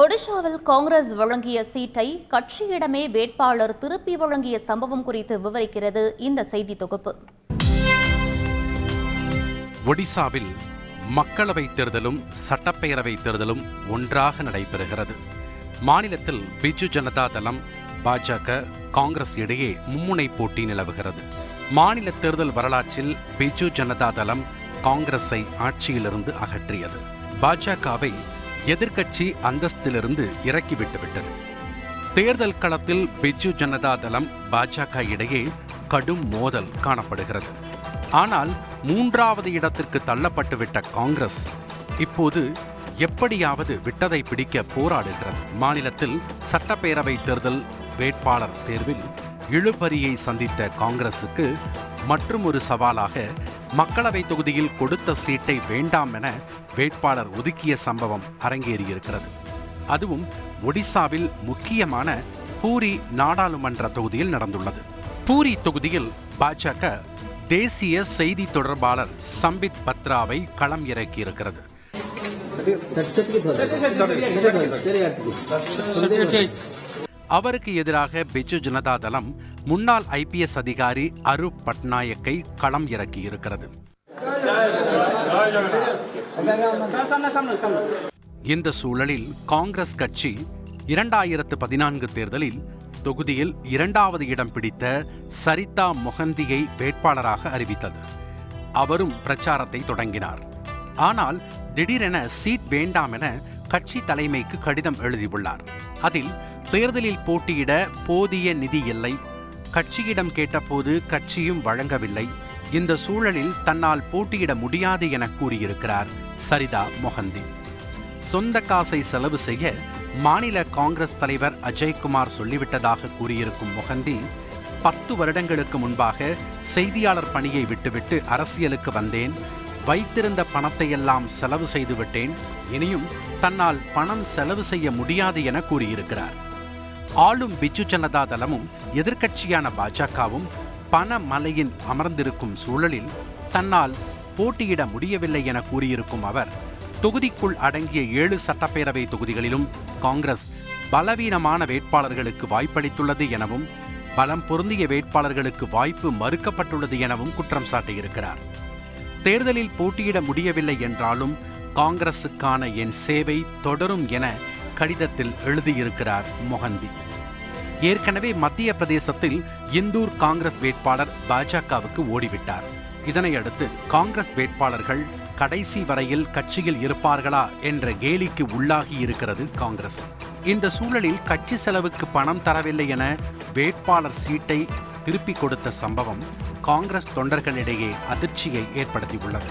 ஒடிஷாவில் காங்கிரஸ் வழங்கிய சீட்டை கட்சியிடமே வேட்பாளர் திருப்பி வழங்கிய சம்பவம் குறித்து விவரிக்கிறது இந்த செய்தி தொகுப்பு. ஒடிசாவில் மக்களவை தேர்தலும் சட்டப்பேரவை தேர்தலும் ஒன்றாக நடைபெறுகிறது. மாநிலத்தில் பிஜு ஜனதா தளம் பாஜக காங்கிரஸ் இடையே மும்முனை போட்டி நிலவுகிறது. மாநில தேர்தல் வரலாற்றில் பிஜு ஜனதா தளம் காங்கிரஸை ஆட்சியிலிருந்து அகற்றியது. பாஜகவை எதிர்க்கட்சி அந்தஸ்திலிருந்து இறக்கிவிட்டு விட்டது தேர்தல் களத்தில் பிஜு ஜனதா தளம் பாஜக இடையே கடும் மோதல் காணப்படுகிறது. ஆனால் மூன்றாவது இடத்திற்கு தள்ளப்பட்டுவிட்ட காங்கிரஸ் இப்போது எப்படியாவது விட்டதை பிடிக்க போராடுகிறது. மாநிலத்தில் சட்டப்பேரவை தேர்தல் வேட்பாளர் தேர்வில் இழுபறியை சந்தித்த காங்கிரசுக்கு மற்றும் ஒரு சவாலாக மக்களவை தொகுதியில் கொடுத்த சீட்டை வேண்டாம் என வேட்பாளர் ஒதுக்கிய சம்பவம் அரங்கேறியிருக்கிறது அதுவும் ஒடிசாவில் முக்கியமான பூரி நாடாளுமன்ற தொகுதியில் நடந்துள்ளது பூரி தொகுதியில் பாஜக தேசிய செய்தி தொடர்பாளர் சம்பித் பத்ராவை களம் இறக்கியிருக்கிறது அவருக்கு எதிராக பிஜு ஜனதா தளம் முன்னாள் ஐபிஎஸ் அதிகாரி அரூப் பட்நாயக்கை களம் இறக்கியிருக்கிறது. இந்த சூழலில் காங்கிரஸ் கட்சி இரண்டாயிரத்து பதினான்கு தேர்தலில் தொகுதியில் இரண்டாவது இடம் பிடித்த சரிதா மொஹந்தியை வேட்பாளராக அறிவித்தது. அவரும் பிரச்சாரத்தை தொடங்கினார். ஆனால் திடீரென சீட் வேண்டாம் என கட்சி தலைமைக்கு கடிதம் எழுதியுள்ளார். அதில் தேர்தலில் போட்டியிட போதிய நிதி இல்லை. கட்சியிடம் கேட்டபோது கட்சியும் வழங்கவில்லை. இந்த சூழலில் தன்னால் போட்டியிட முடியாது என கூறியிருக்கிறார் சரிதா மொஹந்தி. சொந்த காசை செலவு செய்ய மாநில காங்கிரஸ் தலைவர் அஜய்குமார் சொல்லிவிட்டதாக கூறியிருக்கும் மொஹந்தி பத்து வருடங்களுக்கு முன்பாக செய்தியாளர் பணியை விட்டுவிட்டு அரசியலுக்கு வந்தேன். வைத்திருந்த பணத்தையெல்லாம் செலவு செய்துவிட்டேன். இனியும் தன்னால் பணம் செலவு செய்ய முடியாது என கூறியிருக்கிறார். ஆளும் பிஜு ஜனதா தளமும் எதிர்க்கட்சியான பாஜகவும் பணமலையில் அமர்ந்திருக்கும் சூழலில் தன்னால் போட்டியிட முடியவில்லை என கூறியிருக்கும் அவர் தொகுதிக்குள் அடங்கிய ஏழு சட்டப்பேரவை தொகுதிகளிலும் காங்கிரஸ் பலவீனமான வேட்பாளர்களுக்கு வாய்ப்பளித்துள்ளது எனவும் பலம் பொருந்திய வேட்பாளர்களுக்கு வாய்ப்பு மறுக்கப்பட்டுள்ளது எனவும் குற்றம் சாட்டியிருக்கிறார். தேர்தலில் போட்டியிட முடியவில்லை என்றாலும் காங்கிரசுக்கான என் சேவை தொடரும் என கடிதத்தில் எழுதியிருக்கிறார் மொஹந்தி. ஏற்கனவே மத்திய பிரதேசத்தில் இந்தூர் காங்கிரஸ் வேட்பாளர் பாஜகவுக்கு ஓடிவிட்டார். இதனையடுத்து காங்கிரஸ் வேட்பாளர்கள் கடைசி வரையில் கட்சியில் இருப்பார்களா என்ற கேலிக்கு உள்ளாகி இருக்கிறது காங்கிரஸ். இந்த சூழலில் கட்சி செலவுக்கு பணம் தரவில்லை என வேட்பாளர் சீட்டை திருப்பிக் கொடுத்த சம்பவம் காங்கிரஸ் தொண்டர்களிடையே அதிர்ச்சியை ஏற்படுத்தியுள்ளது.